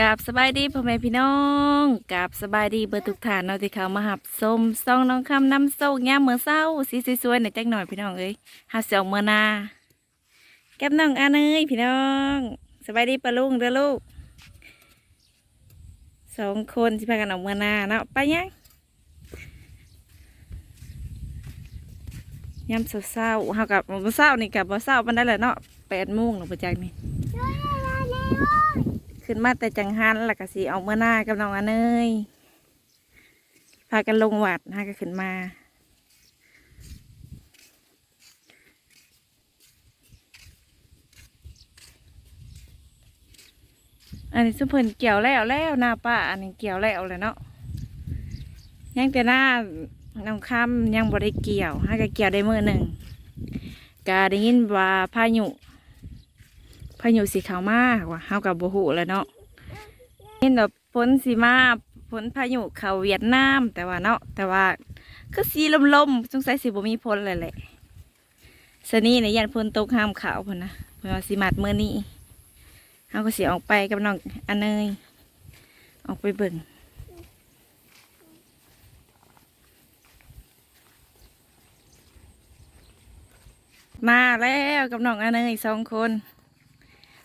กับสบายดีพ่อแม่พี่น้องกับสบายดีเบอร์ทุกฐานเนาที่เขามาหับส้มซองน้องคำน้ำโซ่ย่ามเมื่อเศร้าสีสวยๆหน่อยจักหน่อยพี่น้องเอ้ยหาเสียวเมื่อนาแก้มน้องอาเนยพี่น้องสบายดีปะลุงเด้อลูกสองคนที่พากันออกเมื่อนาเนาะไปยังยามเศร้าๆเฮากับบ่เศร้านี่กับบ่เศร้าปานใดแหละเนาะแปดโมงหนูประจักนี่ ขึ้นมาแต่จังหันแล้วก็สีออกเมื่อหน้ากับน้องอันเนยพากันลงวัดฮะก็ขึ้นมาอันนี้สุเพิ่นเกี่ยวแล้วแล้วหน้าป้าอันนี้เกี่ยวแล้วเลยเนาะยังแต่หน้าน้องคำยังบ่ได้เกี่ยวฮะก็เกี่ยวได้มือหนึ่งก็ได้ยินว่าพายุ พายุสีขาวมากว่ะเฮากับโบหูแล้วเนาะเห็นแบบฝนสีมาฝนพายุเขาเวียดนามแต่ว่าเนาะแต่ว่าก็สีลมๆสงสัยสิบ่มีฝนเลยแหละสนี่เนี่ยยันฝนตกห้ามขาวพนนะเพราะว่าสิมาดเมื่อนี้เฮาก็สิออกไปกับน้องอันเนยออกไปเบิ่งมาแล้วกับน้องอันเนยสองคน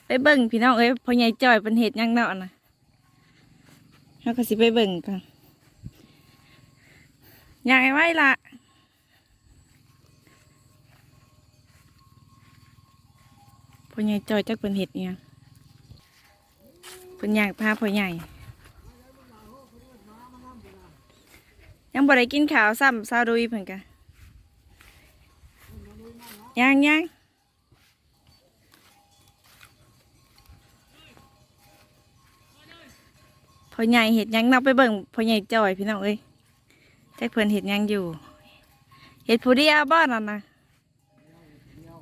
ไปเบิ่งพี่น้องเอ้ยพ่อใหญ่จ่อยเป็นเห็ดยังเนาะนะเขาก็สิไปเบิ่งกันยายไว้ละพ่อใหญ่จ่อยจักเป็นเห็ดเนี่ยเป็นอยากพาพ่อใหญ่ยังบ่ได้กินข้าวซ้ำซาดุยเพิ่นกะยังยัง พ่อใหญ่เห็ดยังนับไปเบิ่งพ่อใหญ่จ่อยพี่น้องเอ้ยแจ็คเพิ่นเห็ดยังอยู่ เห็ดผู้เดียวบ้านนั่นนะ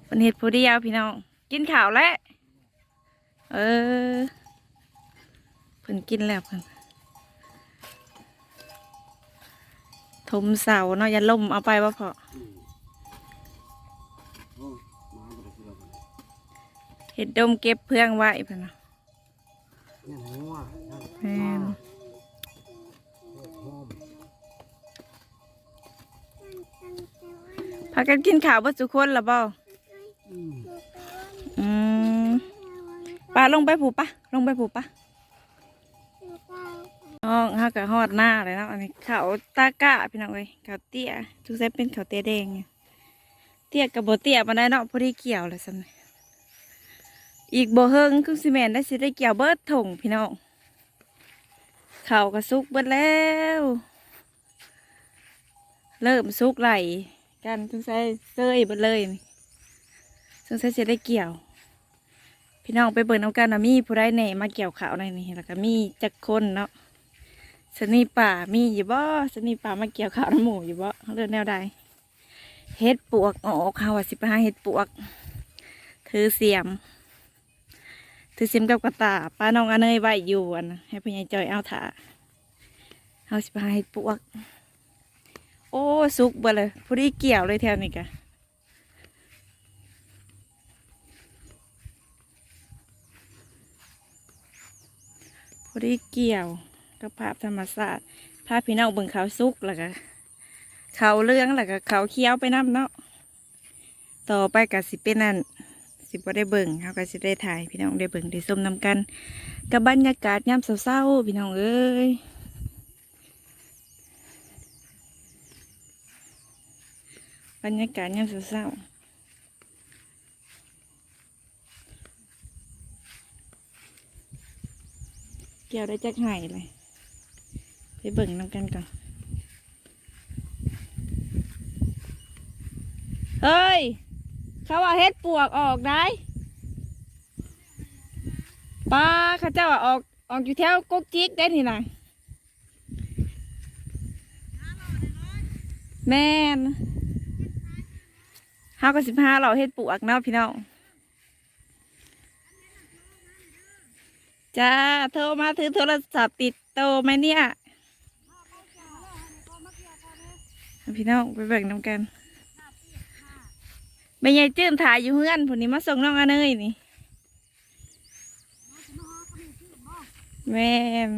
เพิ่นเห็ดผู้เดียวพี่น้อง กินข้าวแล้ว เออ เพิ่นกินแล้วเพิ่นทมเสาเนาะอย่าล่มเอาไปว่าพอเห็ดดมเก็บเพื่องไว้เพิ่นนะยั พากันกินข้าวบ่ทุกคนละบ่อืมอืมป้าลงไปผูปะลงไปผูปะห้องห้ากับฮอดหน้าเลยเนาะอันนี้เขาวตากะพี่น้องเอ้ยเขาวเตี้ยทุกเซตเป็นเขาวเตี้ยแดงเตี้ยกับโบเตี้ยปานใดเนาะพอดีเกี่ยวเลยสันอีกโบเฮิงคือซีเมนได้สิได้เกี่ยวเบิร์ดถงพี่น้องเขาวก็สุกเบิดแล้ว เริ่มสุกไหล กันทุกเซตเซยเบิดเลยสงสัยจะได้เกี่ยว พี่น้องไปเบิ่งน้ำกันนะมีผู้ใดแหน่มาเกี่ยวขาวในนี่แล้วก็มีจักคนเนาะสนีป่ามีอยู่บ่สนีป่ามาเกี่ยวขาวน้ำหมูอยู่บ่เรื่องแนวใดเฮ็ดปวกออกเขาวสิไปหาเฮ็ดปวก ถือเสียม ถือเสียมกับกระตาป้าน้องอเนยไว้อยู่อันให้พี่ใหญ่จอยเอาถาเอาสิไปหาเฮ็ดปวก อ้สุกบ่เลยผู้ที่เกี่ยวเลยแถวนี้กะพอด้เกี่ยวกับภาพธรรมศาสตร์ภาพพี่น้องเบิ่งเขาสุกแล้วก็เขาเรื่องแล้วก็เขาเคี้ยวไปน้ำเนาะต่อไปก็สิเป็นนั่นสิบ่ได้เบิ่งเขาก็สิได้ถ่ายพี่น้องได้เบิ่งได้ชมนำกันกับบรรยากาศยามเศร้าๆพี่น้องเอ้ย บรรยากาศยามเศร้าเกี่ยวได้จักไห่เลย ไปเบิ่งน้ำกันก่อน เฮ้ย เขาว่าเฮ็ดปวกออกได้ป้าเขาเจ้าว่าออกออกอยู่แถวกกจิกได้นี่นะแม่น เฮาก็สิบห้าเราเฮ็ดปวกเนาพี่น้องจ้าโทรมาถือโทรศัพท์ติดโตไหมเนี่ย พี่น้องไปเบิ่งน้ำกันไม่ใหญ่จื้มถ่ายอยู่เฮือนผุนนี้มาส่งน้องอเนยนี่แม่น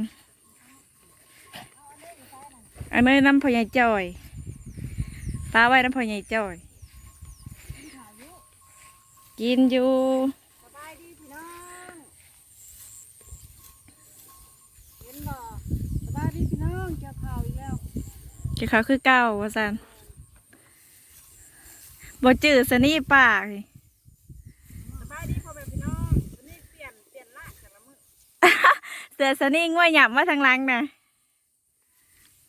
อันนี้น้ำพ่อใหญ่จ่อยปลาไว้น้ำพ่อใหญ่จ่อย กินอยู่สบายดีพี่น้องเห็นบ่สบายดีพี่น้องเกี่ยวข่าวอีกแล้วเจ้าเขาคือเก่าว่าสันบ่จืดสนี่ปากนี่สบายดีพ่อแม่พี่น้องวันนี้เปลี่ยนเปลี่ยนร่างแต่ละมื้อเสือสนี่ง่วยหยับมาทางหลังนะ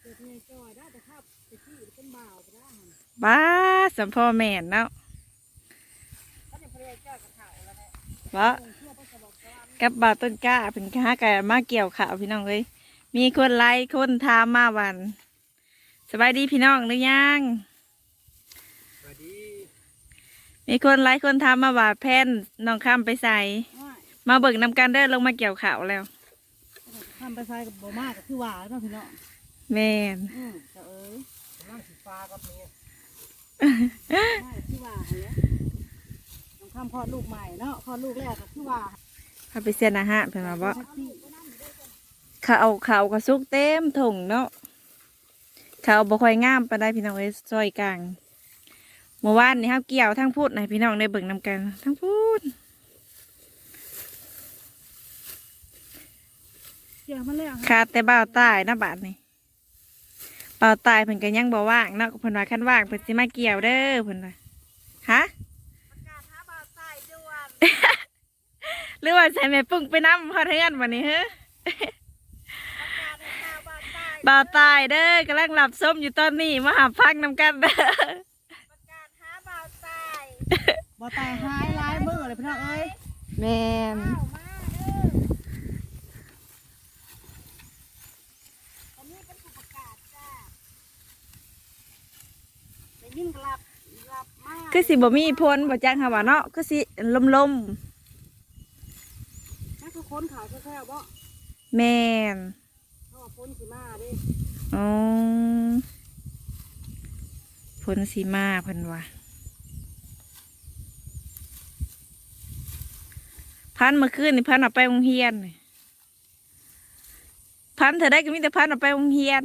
เกิดเมียจอยได้แต่ข้าวไปที่เป็นบ่าวไปได้หั่นบ้าสัมพ่อแม่นเนาะ วเพราะสบอกว่ากับบ่าวต้นกล้าเป็นค้ากันมาเกี่ยวข่าวพี่น้องเอ้ยมีคนไลค์คนถามมาวันสบายดีพี่น้องหรือยังสวัสดีมีคนไลค์คนถามมาว่าแพนน้องข้ามไปใส่ว่ามาเบิกนำกันเด้อลงมาเกี่ยวข่าวแล้วทำไปใส่กับบ่มากก็คือว่าเนาะพี่น้องแม่นอืมจะเอ้ยร่างสีฟ้ากับเมียไม่คือว่าหั่นแหละน้อ งข้ามคลอดลูกใหม่เนาะคลอดลูกแรกก็คือว่าพาไปเสียนอาหารเป็นมาบ่แท็กซี่ข้าวข้าวก็สุกเต็มถุงเนาะข้าวบ่ค่อยงามปานใดพี่น้องเอ้ยซอยกลางเมื่อวานนี่เฮาเกี่ยวทั้งพูดให้พี่น้องได้เบิ่งนำกันทั้งพูดเกี่ยวมาแล้วขาดแต่บ่าวตายนะบาดนี้บ่าวตายเพิ่นก็ยังบ่ว่างเนาะเพิ่นว่าคันว่างเพิ่นสิมาเกี่ยวเด้อเพิ่นว่าฮะ ประกาศหาบ่าวใต้ด่วน หรือว่าใส่แม่ปุ้งไปนำพอเทือนวันนี้เฮ้อประกาศให้ชาวบ้านใต้บ่าวตายเด้อกำลังหลับส้มอยู่ตอนนี้มาหาพักนำกันเด้อประกาศหาบ่าวใต้บ่าวใต้หายหลายมื้อเลยพี่น้องเอ้ยแม่นเข้ามาเด้อตอนนี้เป็นผู้ประกาศจ้าได้ยินกลับกลับมาคือสิบ่มีพ้นบ่จังค่ะว่าเนาะคือสิลมนั่น คือคนขาวแค่ๆบ่ๆแม่นเพราะว่าพ้นสิมาเด้อ๋อพ้นสีมาเพิ่นว่าพันเมื่อคืนนี่พันเอาไปโรงเรียนนี่พันเธอได้ก็มีแต่พันเอาไปโรงเรียน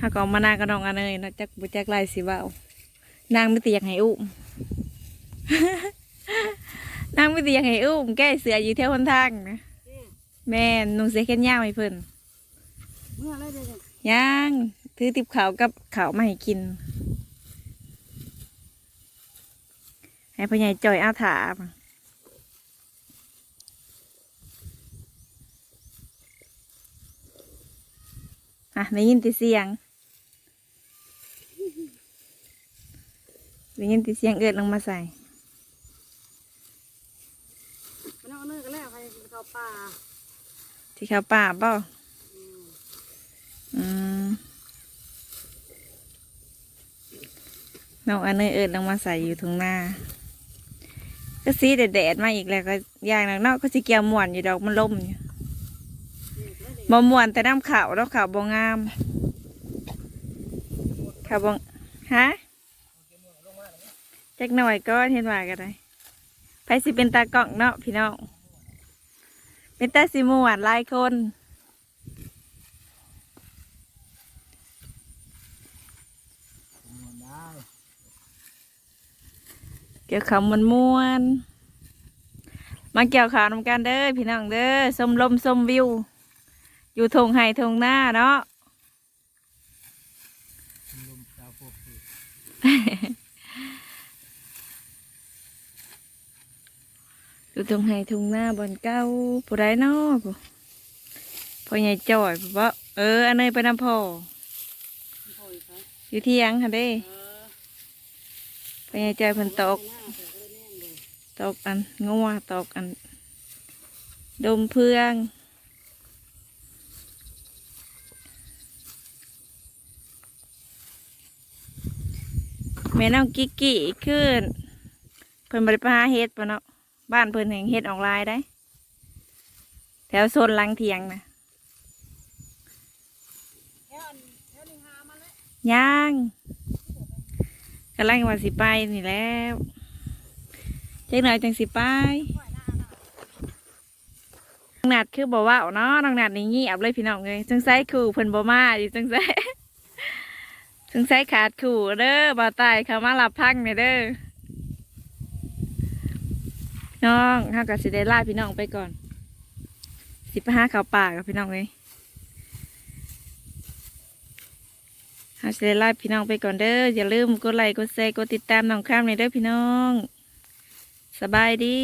หากออกมานางกับน้องอันเนยเนาะจักบุจักไล่สิเว้า นางไม่ตีอยากให้อุ้มนางไม่ตีอยากให้อุ้มแก้เสืออยู่แถวคนทางนะเด้แม่นนุ่งเสื้อแขนยาวให้เพิ่นเมื่อไรเด้อย่างถือติบขาวกับขาวมาให้กิน ให้พ่อใหญ่จอยอาถามาอะได้ยินแติเสียง ได้ยินติเสียงเอิดลงมาใส่พี่น้องเนื้อกันแล้วใครกินข้าวปลาที่เขาป่าเปล่าอืมอืมน้องอันเนยเอิดลงมาใส่อยู่ตรงหน้า ก็สีแดดๆมาอีกแล้วก็ย่างนักเนาะก็สิเกี่ยวม่วนอยู่ดอกมันล่มอยู่นี่ก็ได้บ่ม่วนแต่น้ำขาวแล้วขาวบ่งามขาวบ่ฮะ จักหน่อยก็เห็นว่ากันได้ไผสิเป็นตากล้องเนาะพี่น้องเป็นตาสิม่วนลายคนเกี่ยวขาวมันม่วนมาเกี่ยวขาวนำกันเด้อพี่น้องเด้อส้มลมส้มวิว อยู่ทงไห้ทงหน้าเนาะ ลมตาพวกคือ อยู่ทงไห้ทงหน้าบนเก้าผู้ใดนาะผู้พ่อใหญ่จ่อยผู้ว่าเอออันเนยไปน้ำพ่ออยู่ที่ยังค่ะเด้พ่อใหญ่จ่อยเพิ่นตกตกอันงัวตกอัน ดมเพื่องแม่น้องกิกกี้ขึ้นเพิ่นบริปหาเฮ็ดปะเนาะ บ้านเพิ่นแห่งเฮ็ดออนไลน์ได้ แถวโซนลังเทียงนะแถวแถวหนึ่งหามาแล้วย่างกำลังว่าสิไปนี่แล้วจังหน่อยจังสิไปน้องนัดคือบอกว่าเนาะน้องนัดนี่เงียบเลยพี่น้องเลยจังไสคู่เพิ่นบ่มาอยู่จังไสจังไสขาดคู่เด้อบ่าตายเขามารับพังเนี่ยเด้อ น้องเฮาก็สิได้ลาพี่น้องไปก่อน สิบห้าข้าวป่ากับพี่น้องเลยเฮาสิได้ลาพี่น้องไปก่อนเด้อ อย่าลืมกดไลค์ กดแชร์ กดติดตามน้องข้ามในอยเด้อพี่น้อง สบายดี